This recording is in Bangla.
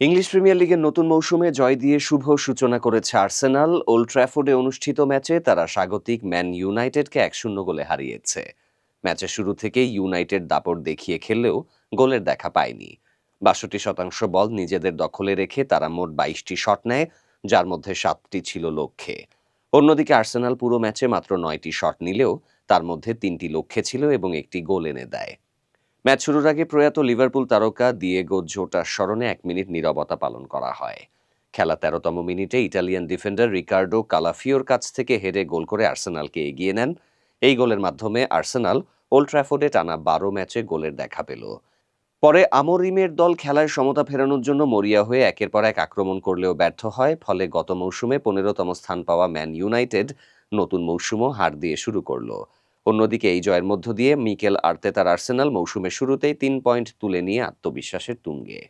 ইংলিশ প্রিমিয়ার লিগের নতুন মৌসুমে জয় দিয়ে শুভ সূচনা করেছে আর্সেনাল। ওল্ড ট্র্যাফোর্ডে অনুষ্ঠিত ম্যাচে তারা স্বাগতিক ম্যান ইউনাইটেডকে এক শূন্য গোলে হারিয়েছে। ম্যাচের শুরু থেকেই ইউনাইটেড দাপট দেখিয়ে খেললেও গোলের দেখা পায়নি। বাষট্টি শতাংশ বল নিজেদের দখলে রেখে তারা মোট বাইশটি শট নেয়, যার মধ্যে সাতটি ছিল লক্ষ্যে। অন্যদিকে আর্সেনাল পুরো ম্যাচে মাত্র নয়টি শট নিলেও তার মধ্যে তিনটি লক্ষ্যে ছিল এবং একটি গোল এনে দেয়। ম্যাচ শুরুর আগে প্রয়াত লিভারপুল তারকা দিয়েগো জোটার স্মরণে এক মিনিট নীরবতা পালন করা হয়। খেলা তেরোতম মিনিটে ইটালিয়ান ডিফেন্ডার রিকার্ডো কালাফিওর কাছ থেকে হেরে গোল করে আর্সেনালকে এগিয়ে নেন। এই গোলের মাধ্যমে আর্সেনাল ওল্ড ট্র্যাফোর্ডে টানা বারো ম্যাচে গোলের দেখা পেল। পরে আমরিমের দল খেলায় সমতা ফেরানোর জন্য মরিয়া হয়ে একের পর এক আক্রমণ করলেও ব্যর্থ হয়। ফলে গত মৌসুমে পনেরোতম স্থান পাওয়া ম্যান ইউনাইটেড নতুন মৌসুমও হার দিয়ে শুরু করল। অন্যদিকে এই জয়ের মধ্য দিয়ে মিকেল আর্তেতার আর্সেনাল মৌসুমের শুরুতেই তিন পয়েন্ট তুলে নিয়ে আত্মবিশ্বাসের তুঙ্গে।